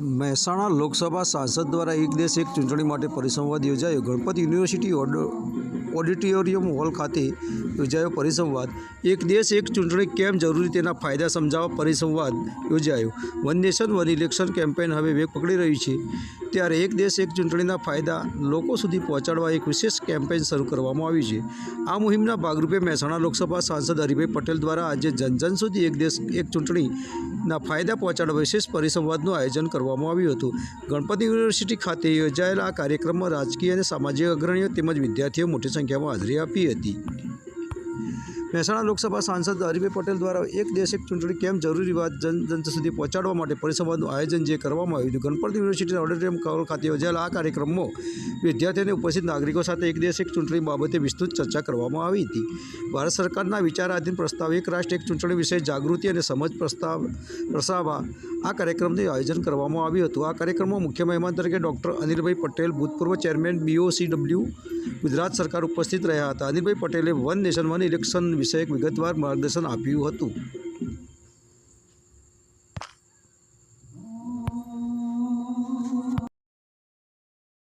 મહેસાણા લોકસભા સાંસદ દ્વારા એક દેશ એક ચૂંટણી માટે પરિસંવાદ યોજાયો. ગણપત યુનિવર્સિટી ઓડ- ઓડિટોરિયમ હોલ ખાતે યોજાયો પરિસંવાદ. એક દેશ એક ચૂંટણી કેમ જરૂરી તેના ફાયદા સમજાવવા પરિસંવાદ યોજાયો. One nation, one election campaign હવે વેગ પકડી રહ્યું છે. ત્યારે એક દેશ એક ચૂંટણીના ફાયદા લોકો સુધી પહોંચાડવા એક વિશેષ કેમ્પેન શરૂ કરવામાં આવ્યું છે. આ મુહિમના ભાગરૂપે મહેસાણા લોકસભા સાંસદ હરિભાઈ પટેલ દ્વારા આજે જન જન સુધી એક દેશ એક ચૂંટણીના ફાયદા પહોંચાડવા વિશેષ પરિસંવાદનું આયોજન કરવામાં આવ્યું હતું ગણપતિ યુનિવર્સિટી ખાતે યોજાયેલા આ કાર્યક્રમમાં રાજકીય અને સામાજિક અગ્રણીઓ તેમજ વિદ્યાર્થીઓ મોટી સંખ્યામાં હાજરી આપી હતી મહેસાણા લોકસભા સાંસદ હરિભાઈ પટેલ દ્વારા એક દેશ એક ચૂંટણી કેમ જરૂરી વાત જન જન સુધી પહોંચાડવા માટે પરિસંવાદનું આયોજન જે કરવામાં આવ્યું હતું. ગણપત યુનિવર્સિટીના ઓડિટોરિયમ કવર ખાતે યોજાયેલા આ કાર્યક્રમમાં વિદ્યાર્થીઓને ઉપસ્થિત નાગરિકો સાથે એક દેશ એક ચૂંટણી બાબતે વિસ્તૃત ચર્ચા કરવામાં આવી હતી. ભારત સરકારના વિચારાધીન પ્રસ્તાવ, એક રાષ્ટ્ર, એક ચૂંટણી વિશે જાગૃતિ અને સમજ પ્રસ્તાવ પ્રસાવવા આ કાર્યક્રમનું આયોજન કરવામાં આવ્યું હતું. આ કાર્યક્રમમાં મુખ્ય મહેમાન તરીકે ડૉક્ટર અનિલભાઈ પટેલ, ભૂતપૂર્વ ચેરમેન બીઓસીડબલ્યુ ગુજરાત સરકાર ઉપસ્થિત રહ્યા હતા. અનિલભાઈ પટેલે વન નેશન, વન ઇલેક્શન વિષયક વિગતવાર માર્ગદર્શન આપ્યું હતું.